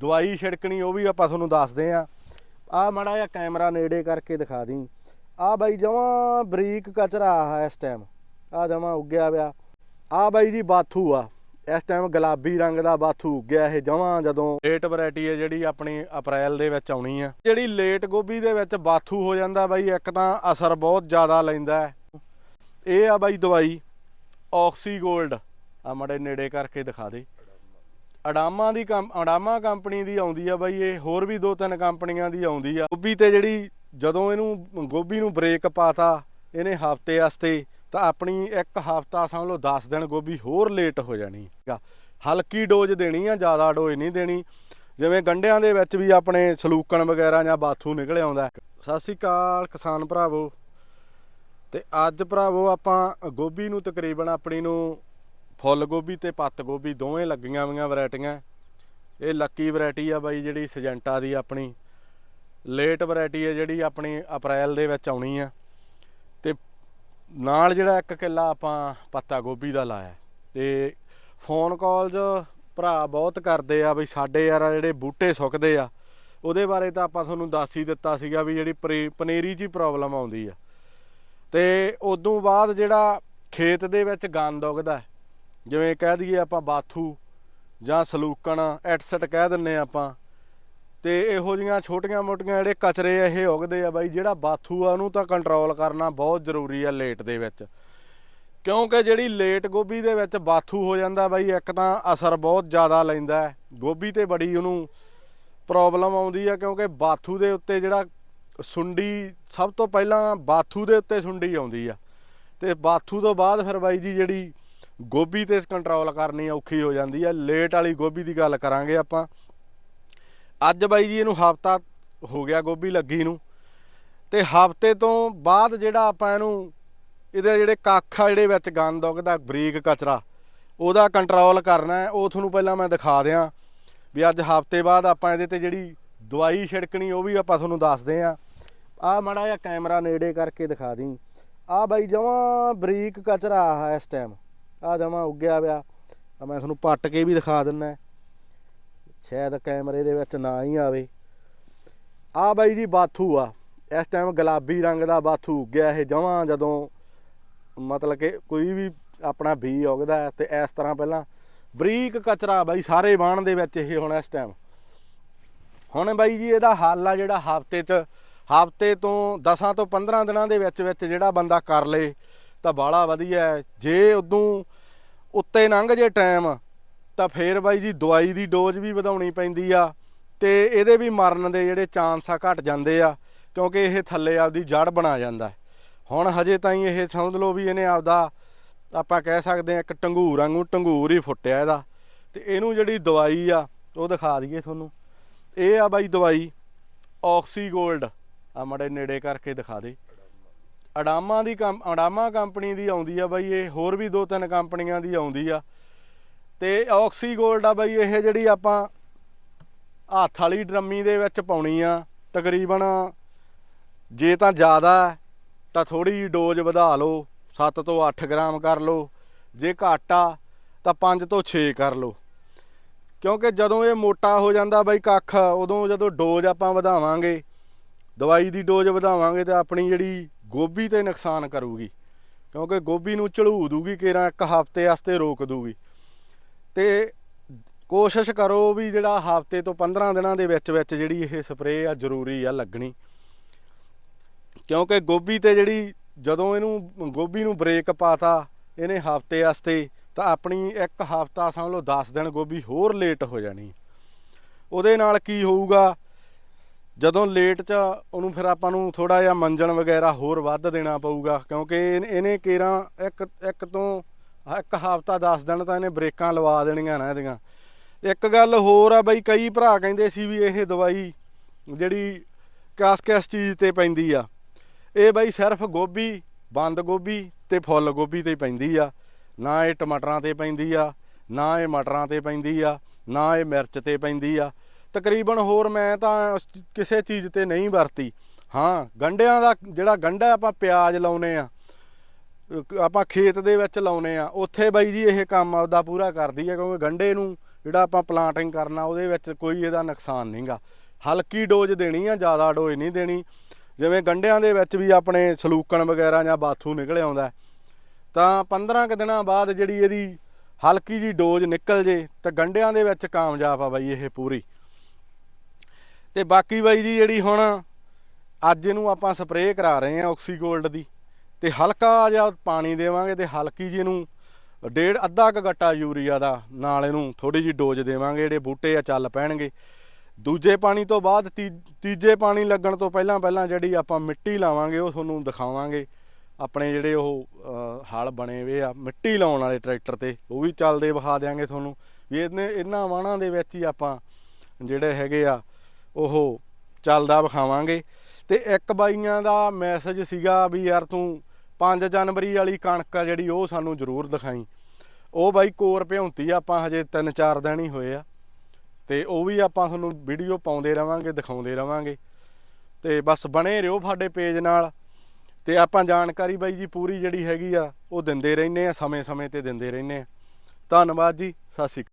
ਦਵਾਈ ਛਿੜਕਣੀ, ਉਹ ਵੀ ਆਪਾਂ ਤੁਹਾਨੂੰ ਦੱਸਦੇ ਆ ਆ ਮਾੜਾ ਜਿਹਾ ਕੈਮਰਾ ਨੇੜੇ ਕਰਕੇ ਦਿਖਾ ਦੀ। ਆ ਬਾਈ ਜਮਾਂ ਬਰੀਕ ਕਚਰਾ ਆ ਇਸ ਟਾਈਮ ਆ ਜਮਾਂ ਉੱਗਿਆ ਪਿਆ। ਆ ਬਾਈ ਜੀ ਬਾਥੂ ਆ। ਇਸ ਟਾਈਮ ਗੁਲਾਬੀ ਰੰਗ ਦਾ ਬਾਥੂ ਉੱਗਿਆ ਇਹ ਜਮਾਂ ਜਦੋਂ। ਲੇਟ ਵੈਰਾਈਟੀ ਹੈ ਜਿਹੜੀ ਆਪਣੀ ਅਪ੍ਰੈਲ ਦੇ ਵਿੱਚ ਆਉਣੀ ਆ। ਜਿਹੜੀ ਲੇਟ ਗੋਭੀ ਦੇ ਵਿੱਚ ਬਾਥੂ ਹੋ ਜਾਂਦਾ ਬਾਈ, ਇੱਕ ਤਾਂ ਅਸਰ ਬਹੁਤ ਜ਼ਿਆਦਾ ਲੈਂਦਾ ਇਹ ਆ ਬਾਈ ਦਵਾਈ ਆਕਸੀ 골ਡ ਆ ਮੜੇ ਨੇੜੇ ਕਰਕੇ ਦਿਖਾ ਦੇ। ਅਡਾਮਾ ਦੀ ਕੰਪ- ਅਡਾਮਾ ਕੰਪਨੀ ਦੀ ਆਉਂਦੀ ਆ ਬਾਈ ਇਹ, ਹੋਰ ਵੀ ਦੋ ਤਿੰਨ ਕੰਪਨੀਆਂ ਦੀ ਆਉਂਦੀ ਆ। ਗੋਭੀ ਤੇ ਜਿਹੜੀ ਜਦੋਂ ਇਹਨੂੰ ਗੋਭੀ ਨੂੰ ਬ੍ਰੇਕ ਪਾਤਾ, ਇਹਨੇ ਹਫ਼ਤੇ ਵਾਸਤੇ, ਤਾਂ ਆਪਣੀ ਇੱਕ ਹਫਤਾ ਸਮਝ ਲਓ 10 ਦਿਨ ਗੋਭੀ ਹੋਰ ਲੇਟ ਹੋ ਜਾਣੀ ਹਲਕੀ ਡੋਜ਼ ਦੇਣੀ ਆ, ਜ਼ਿਆਦਾ ਡੋਜ਼ ਨਹੀਂ ਦੇਣੀ। ਜਿਵੇਂ ਗੰਡਿਆਂ ਦੇ ਵਿੱਚ ਵੀ ਆਪਣੇ ਸਲੂਕਣ ਵਗੈਰਾ ਜਾਂ ਬਾਥੂ ਨਿਕਲ ਆਉਂਦਾ। ਸਤਿ ਸ਼੍ਰੀ ਅਕਾਲ ਕਿਸਾਨ ਭਰਾਵੋ। ਤੇ ਅੱਜ ਭਰਾਵੋ ਆਪਾਂ ਗੋਭੀ ਨੂੰ ਤਕਰੀਬਨ ਆਪਣੀ ਨੂੰ ਫੁੱਲ ਗੋਭੀ ਤੇ ਪੱਤ ਗੋਭੀ ਦੋਵੇਂ ਲੱਗੀਆਂ ਹੋਈਆਂ ਵੈਰਾਈਟੀਆਂ। ਇਹ ਲੱਕੀ ਵੈਰਾਈਟੀ ਆ ਬਾਈ ਜਿਹੜੀ ਸਜੈਂਟਾ ਦੀ ਆਪਣੀ। ਲੇਟ ਵੈਰਾਈਟੀ ਹੈ ਜਿਹੜੀ ਆਪਣੀ ਅਪ੍ਰੈਲ ਦੇ ਵਿੱਚ ਆਉਣੀ ਆ। ਤੇ ਨਾਲ ਜਿਹੜਾ ਇੱਕ ਕਿੱਲਾ ਆਪਾਂ ਪੱਤਾ ਗੋਭੀ ਦਾ ਲਾਇਆ। ਤੇ ਫੋਨ ਕਾਲਜ ਭਰਾ ਬਹੁਤ ਕਰਦੇ ਆ ਬਈ, ਸਾਡੇ ਯਾਰ ਜਿਹੜੇ ਬੂਟੇ ਸੁੱਕਦੇ ਆ, ਉਹਦੇ ਬਾਰੇ ਤਾਂ ਆਪਾਂ ਤੁਹਾਨੂੰ ਦੱਸ ਹੀ ਦਿੱਤਾ ਸੀਗਾ ਵੀ ਜਿਹੜੀ ਪਰੇ- ਪਨੀਰੀ 'ਚ ਹੀ ਪ੍ਰੋਬਲਮ ਆਉਂਦੀ ਆ। ਤੇ ਉਦੋਂ ਬਾਅਦ ਜਿਹੜਾ ਖੇਤ ਦੇ ਵਿੱਚ ਗੰਦ ਉਗਦਾ ਜਿਵੇਂ ਕਹਿ ਦਈਏ ਆਪਾਂ ਬਾਥੂ ਜਾਂ ਸਲੂਕਣ, ਐਟਸਟ ਕਹਿ ਦਿੰਨੇ ਆ ਆਪਾਂ। ਤੇ ਇਹੋ ਜੀਆਂ ਛੋਟੀਆਂ ਮੋਟੀਆਂ ਜਿਹੜੇ ਕਚਰੇ ਇਹ ਉਗਦੇ ਆ ਬਾਈ, ਜਿਹੜਾ ਬਾਥੂ ਆ ਉਹਨੂੰ ਤਾਂ ਕੰਟਰੋਲ ਕਰਨਾ ਬਹੁਤ ਜ਼ਰੂਰੀ ਆ ਲੇਟ ਦੇ ਵਿੱਚ। ਕਿਉਂਕਿ ਜਿਹੜੀ ਲੇਟ ਗੋਭੀ ਦੇ ਵਿੱਚ ਬਾਥੂ ਹੋ ਜਾਂਦਾ ਬਾਈ, ਇੱਕ ਤਾਂ ਅਸਰ ਬਹੁਤ ਜ਼ਿਆਦਾ ਲੈਂਦਾ ਗੋਭੀ ਤੇ ਬੜੀ ਉਹਨੂੰ ਪ੍ਰੋਬਲਮ ਆਉਂਦੀ ਆ ਕਿਉਂਕਿ ਬਾਥੂ ਦੇ ਉੱਤੇ ਜਿਹੜਾ ਸੁੰਡੀ, ਸਭ ਤੋਂ ਪਹਿਲਾਂ ਬਾਥੂ ਦੇ ਉੱਤੇ ਸੁੰਡੀ ਆਉਂਦੀ ਆ। ਤੇ ਬਾਥੂ ਤੋਂ ਬਾਅਦ ਫਿਰ ਬਾਈ ਜੀ ਜਿਹੜੀ ਗੋਭੀ ਤੇ ਕੰਟਰੋਲ ਕਰਨੀ ਔਖੀ ਹੋ ਜਾਂਦੀ ਹੈ ਲੇਟ ਵਾਲੀ ਗੋਭੀ ਦੀ ਗੱਲ ਕਰਾਂਗੇ ਆਪਾਂ। ਅੱਜ ਬਾਈ ਜੀ ਇਹਨੂੰ ਹਫਤਾ ਹੋ ਗਿਆ ਗੋਭੀ ਲੱਗੀ ਨੂੰ। ਤੇ ਹਫ਼ਤੇ ਤੋਂ ਬਾਅਦ ਜਿਹੜਾ ਆਪਾਂ ਇਹਨੂੰ, ਇਹਦੇ ਜਿਹੜੇ ਕੱਖ ਆ, ਜਿਹੜੇ ਵਿੱਚ ਗੰਦ ਉਗਦਾ ਬਰੀਕ ਕਚਰਾ, ਉਹਦਾ ਕੰਟਰੋਲ ਕਰਨਾ ਉਹ ਤੁਹਾਨੂੰ ਪਹਿਲਾਂ ਮੈਂ ਦਿਖਾ ਦਿਆਂ ਵੀ ਅੱਜ ਹਫ਼ਤੇ ਬਾਅਦ ਆਪਾਂ ਇਹਦੇ ਤੇ ਜਿਹੜੀ ਦਵਾਈ ਛਿੜਕਣੀ, ਉਹ ਵੀ ਆਪਾਂ ਤੁਹਾਨੂੰ ਦੱਸਦੇ ਆ ਆ ਮੜਾ ਜਿਹਾ ਕੈਮਰਾ ਨੇੜੇ ਕਰਕੇ ਦਿਖਾ ਦੀ ਆ ਬਾਈ ਜਮਾਂ ਬਰੀਕ ਕਚਰਾ ਆ ਇਸ ਟਾਈਮ ਆ ਜਮਾਂ ਉੱਗਿਆ ਪਿਆ। ਆ ਮੈਂ ਤੁਹਾਨੂੰ ਪੱਟ ਕੇ ਵੀ ਦਿਖਾ ਦਿੰਨਾ ਸ਼ਾਇਦ ਕੈਮਰੇ ਦੇ ਵਿੱਚ ਨਾ ਹੀ ਆਵੇ। ਆ ਬਾਈ ਜੀ ਬਾਥੂ ਆ। ਇਸ ਟਾਈਮ ਗੁਲਾਬੀ ਰੰਗ ਦਾ ਬਾਥੂ ਉੱਗਿਆ ਇਹ ਜਮਾਂ ਜਦੋਂ ਮਤਲਬ ਕਿ ਕੋਈ ਵੀ ਆਪਣਾ ਬੀ ਉਗਦਾ ਹੈ ਤੇ ਇਸ ਤਰ੍ਹਾਂ ਪਹਿਲਾਂ ਬਰੀਕ ਕਚਰਾ ਬਾਈ ਸਾਰੇ ਬਾਣ ਦੇ ਵਿੱਚ ਇਹ ਹੁਣ ਇਸ ਟਾਈਮ ਹੁਣ ਬਾਈ ਜੀ ਇਹਦਾ ਹੱਲ ਆ ਜਿਹੜਾ ਹਫ਼ਤੇ 'ਚ, ਹਫ਼ਤੇ ਤੋਂ 10 ਤੋਂ 15 ਦਿਨਾਂ ਦੇ ਵਿੱਚ ਵਿੱਚ ਜਿਹੜਾ ਬੰਦਾ ਕਰ ਲੇ। ਤਾਂ ਬਾਲਾ ਵਧੀਆ ਹੈ। ਜੇ ਉਦੋਂ ਉੱਤੇ ਲੰਘ ਜੇ ਟਾਈਮ, ਤਾਂ ਫੇਰ ਬਾਈ ਜੀ ਦਵਾਈ ਦੀ ਡੋਜ਼ ਵੀ ਵਧਾਉਣੀ ਪੈਂਦੀ ਆ ਤੇ ਇਹਦੇ ਵੀ ਮਰਨ ਦੇ ਜਿਹੜੇ ਚਾਂਸ ਆ ਘਟ ਜਾਂਦੇ ਆ, ਕਿਉਂਕਿ ਇਹ ਥੱਲੇ ਆਪਦੀ ਜੜ ਬਣਾ ਜਾਂਦਾ ਹੁਣ ਹਜੇ ਤਾਈਂ ਇਹ ਸਮਝ ਲਓ ਵੀ ਇਹਨੇ ਆਪਦਾ, ਆਪਾਂ ਕਹਿ ਸਕਦੇ ਆ ਇੱਕ ਟੰਗੂਰ ਵਾਂਗੂ ਟੰਗੂਰ ਹੀ ਫੁੱਟਿਆ ਇਹਦਾ। ਤੇ ਇਹਨੂੰ ਜਿਹੜੀ ਦਵਾਈ ਆ, ਉਹ ਦਿਖਾ ਦਈਏ ਤੁਹਾਨੂੰ। ਇਹ ਆ ਬਾਈ ਦਵਾਈ ਆਕਸੀ 골ਡ ਆ ਮੜੇ ਨੇੜੇ ਕਰਕੇ ਦਿਖਾ ਦੇ। ਅਡਾਮਾ ਦੀ ਕੰਪ- ਅਡਾਮਾ ਕੰਪਨੀ ਦੀ ਆਉਂਦੀ ਆ ਬਾਈ ਇਹ, ਹੋਰ ਵੀ ਦੋ ਤਿੰਨ ਕੰਪਨੀਆਂ ਦੀ ਆਉਂਦੀ ਆ। ਤੇ ਆਕਸੀ 골ਡ ਆ ਬਾਈ ਇਹ ਜਿਹੜੀ ਆਪਾਂ ਹੱਥ ਵਾਲੀ ਡਰਮੀ ਦੇ ਵਿੱਚ ਪਾਉਣੀ ਆ, ਤਕਰੀਬਨ ਜੇ ਤਾਂ ਜ਼ਿਆਦਾ ਤਾਂ ਥੋੜੀ ਜਿਹੀ ਡੋਜ਼ ਵਧਾ ਲਓ 7 ਤੋਂ 8 ਗ੍ਰਾਮ ਕਰ ਲਓ। ਜੇ ਘੱਟ ਆ, ਤਾਂ 5 ਤੋਂ 6 ਕਰ ਲਓ। ਕਿਉਂਕਿ ਜਦੋਂ ਇਹ ਮੋਟਾ ਹੋ ਜਾਂਦਾ ਬਾਈ ਕੱਖ, ਉਦੋਂ ਜਦੋਂ ਡੋਜ਼ ਆਪਾਂ ਵਧਾਵਾਂਗੇ, ਦਵਾਈ ਦੀ ਡੋਜ਼ ਵਧਾਵਾਂਗੇ ਤਾਂ ਆਪਣੀ ਜਿਹੜੀ ਗੋਭੀ ਤੇ ਨੁਕਸਾਨ ਕਰੂਗੀ, ਕਿਉਂਕਿ ਗੋਭੀ ਨੂੰ ਝੜੂ ਦੂਗੀ, ਕੇਰਾਂ ਇੱਕ ਹਫ਼ਤੇ ਵਾਸਤੇ ਰੋਕ ਦੂਗੀ। ਤੇ ਕੋਸ਼ਿਸ਼ ਕਰੋ ਵੀ ਜਿਹੜਾ ਹਫ਼ਤੇ ਤੋਂ 15 ਦਿਨਾਂ ਦੇ ਵਿੱਚ ਵਿੱਚ ਜਿਹੜੀ ਇਹ ਸਪਰੇਅ ਆ, ਜ਼ਰੂਰੀ ਆ, ਲੱਗਣੀ। ਕਿਉਂਕਿ ਗੋਭੀ ਤੇ ਜਿਹੜੀ ਜਦੋਂ ਇਹਨੂੰ, ਗੋਭੀ ਨੂੰ ਬ੍ਰੇਕ ਪਾਤਾ ਇਹਨੇ ਹਫ਼ਤੇ ਵਾਸਤੇ, ਤਾਂ ਆਪਣੀ ਇੱਕ ਹਫ਼ਤਾ ਸਮਝ ਲਓ 10 ਦਿਨ ਗੋਭੀ ਹੋਰ ਲੇਟ ਹੋ ਜਾਣੀ। ਉਹਦੇ ਨਾਲ ਕੀ ਹੋਊਗਾ? ਜਦੋਂ ਲੇਟ ਚ ਉਹਨੂੰ ਫਿਰ ਆਪਾਂ ਨੂੰ ਥੋੜਾ ਜਿਹਾ ਮੰਜਣ ਵਗੈਰਾ ਹੋਰ ਵੱਧ ਦੇਣਾ ਪਊਗਾ, ਕਿਉਂਕਿ ਇਹਨ- ਇਹਨੇ ਕੇਰਾਂ ਇੱਕ ਇੱਕ ਤੋਂ ਇੱਕ ਹਫ਼ਤਾ 10 ਦਿਨ ਤਾਂ ਇਹਨੇ ਬ੍ਰੇਕਾਂ ਲਵਾ ਦੇਣੀਆਂ ਨਾ ਇਹਦੀਆਂ। ਇੱਕ ਗੱਲ ਹੋਰ ਆ ਬਈ, ਕਈ ਭਰਾ ਕਹਿੰਦੇ ਸੀ ਵੀ ਇਹ ਦਵਾਈ ਜਿਹੜੀ ਕਿਸ ਕਿਸ ਚੀਜ਼ ਤੇ ਪੈਂਦੀ ਆ। ਇਹ ਬਈ ਸਿਰਫ ਗੋਭੀ, ਬੰਦ ਗੋਭੀ ਤੇ ਫੁੱਲ ਗੋਭੀ ਤੇ ਪੈਂਦੀ ਆ। ਨਾ ਇਹ ਟਮਾਟਰਾਂ ਤੇ ਪੈਂਦੀ ਆ, ਨਾ ਇਹ ਮਟਰਾਂ ਤੇ ਪੈਂਦੀ ਆ, ਨਾ ਇਹ ਮਿਰਚ ਤੇ ਪੈਂਦੀ ਆ। ਤਕਰੀਬਨ ਹੋਰ ਮੈਂ ਤਾਂ ਉਸ ਕਿਸੇ ਚੀਜ਼ ਤੇ ਨਹੀਂ ਵਰਤੀ। ਹਾਂ, ਗੰਡਿਆਂ ਦਾ ਜਿਹੜਾ ਗੰਡਾ ਆਪਾਂ ਪਿਆਜ਼ ਲਾਉਨੇ ਆ ਆਪਾਂ ਖੇਤ ਦੇ ਵਿੱਚ ਲਾਉਨੇ ਆ ਉੱਥੇ ਬਾਈ ਜੀ ਇਹ ਕੰਮ ਆਪਦਾ ਪੂਰਾ ਕਰਦੀ ਹੈ, ਕਿਉਂਕਿ ਗੰਡੇ ਨੂੰ ਜਿਹੜਾ ਆਪਾਂ ਪਲਾਂਟਿੰਗ ਕਰਨਾ, ਉਹਦੇ ਵਿੱਚ ਕੋਈ ਇਹਦਾ ਨੁਕਸਾਨ ਨਹੀਂਗਾ ਹਲਕੀ ਡੋਜ਼ ਦੇਣੀ ਆ, ਜ਼ਿਆਦਾ ਡੋਜ਼ ਨਹੀਂ ਦੇਣੀ। ਜਿਵੇਂ ਗੰਢਿਆਂ ਦੇ ਵਿੱਚ ਵੀ ਆਪਣੇ ਸਲੂਕਣ ਵਗੈਰਾ ਜਾਂ ਬਾਥੂ ਨਿਕਲ ਆਉਂਦਾ ਤਾਂ 15 ਕੁ ਦਿਨਾਂ ਬਾਅਦ ਜਿਹੜੀ ਇਹਦੀ ਹਲਕੀ ਜੀ ਡੋਜ਼ ਨਿਕਲ ਜੇ, ਤਾਂ ਗੰਢਿਆਂ ਦੇ ਵਿੱਚ ਕਾਮਯਾਬ ਆ ਬਾਈ ਇਹ ਪੂਰੀ। ਤੇ ਬਾਕੀ ਬਾਈ ਜੀ ਜਿਹੜੀ ਹੁਣ ਅੱਜ ਇਹਨੂੰ ਆਪਾਂ ਸਪਰੇਅ ਕਰਾ ਰਹੇ ਹਾਂ ਆਕਸੀਗੋਲਡ ਦੀ ਤੇ ਹਲਕਾ ਜਿਹਾ ਪਾਣੀ ਦੇਵਾਂਗੇ ਤੇ ਹਲਕੀ ਜੀ ਇਹਨੂੰ ਡੇਢ ਅੱਧਾ ਕੁ ਗੱਟਾ ਯੂਰੀਆ ਦਾ ਨਾਲ ਇਹਨੂੰ ਥੋੜੀ ਜੀ ਡੋਜ਼ ਦੇਵਾਂਗੇ, ਜਿਹੜੇ ਬੂਟੇ ਆ ਚੱਲ ਪੈਣਗੇ। ਦੂਜੇ ਪਾਣੀ ਤੋਂ ਬਾਅਦ ਤੀ- ਤੀਜੇ ਪਾਣੀ ਲੱਗਣ ਤੋਂ ਪਹਿਲਾਂ ਪਹਿਲਾਂ ਜਿਹੜੀ ਆਪਾਂ ਮਿੱਟੀ ਲਾਵਾਂਗੇ, ਉਹ ਤੁਹਾਨੂੰ ਦਿਖਾਵਾਂਗੇ। ਆਪਣੇ ਜਿਹੜੇ ਉਹ ਹਲ ਬਣੇ ਹੋਏ ਆ, ਮਿੱਟੀ ਲਾਉਣ ਵਾਲੇ ਟਰੈਕਟਰ ਤੇ, ਉਹ ਵੀ ਚੱਲਦੇ ਵਿਖਾ ਦਿਆਂਗੇ ਤੁਹਾਨੂੰ। ਵੀ ਇਹਨੇ, ਇਹਨਾਂ ਵਾਹਣਾਂ ਦੇ ਵਿੱਚ ਹੀ ਆਪਾਂ ਜਿਹੜੇ ਹੈਗੇ ਆ ਉਹ ਚੱਲਦਾ ਵਿਖਾਵਾਂਗੇ। ਤੇ ਇੱਕ ਬਾਈਆਂ ਦਾ ਮੈਸੇਜ ਸੀਗਾ ਵੀ ਯਾਰ ਤੂੰ 5 ਜਨਵਰੀ ਵਾਲੀ ਕਣਕ ਆ ਜਿਹੜੀ ਉਹ ਸਾਨੂੰ ਜ਼ਰੂਰ ਦਿਖਾਈ। ਉਹ ਬਾਈ ਕੋਰ ਭਿਉਂਤੀ ਆਪਾਂ ਹਜੇ 3-4 ਦਿਨ ਹੀ ਹੋਏ ਆ। ਤੇ ਉਹ ਵੀ ਆਪਾਂ ਤੁਹਾਨੂੰ ਵੀਡੀਓ ਪਾਉਂਦੇ ਰਵਾਂਗੇ, ਦਿਖਾਉਂਦੇ ਰਵਾਂਗੇ। ਤੇ ਬਸ ਬਣੇ ਰਹੋ ਸਾਡੇ ਪੇਜ ਨਾਲ। ਤੇ ਆਪਾਂ ਜਾਣਕਾਰੀ ਬਾਈ ਜੀ ਪੂਰੀ ਜਿਹੜੀ ਹੈਗੀ ਆ, ਉਹ ਦਿੰਦੇ ਰਹਿੰਦੇ ਆ, ਸਮੇਂ-ਸਮੇਂ ਤੇ ਦਿੰਦੇ ਰਹਿੰਦੇ ਆ। ਧੰਨਵਾਦ ਜੀ, ਸਤਿ ਸ਼੍ਰੀ ਅਕਾਲ।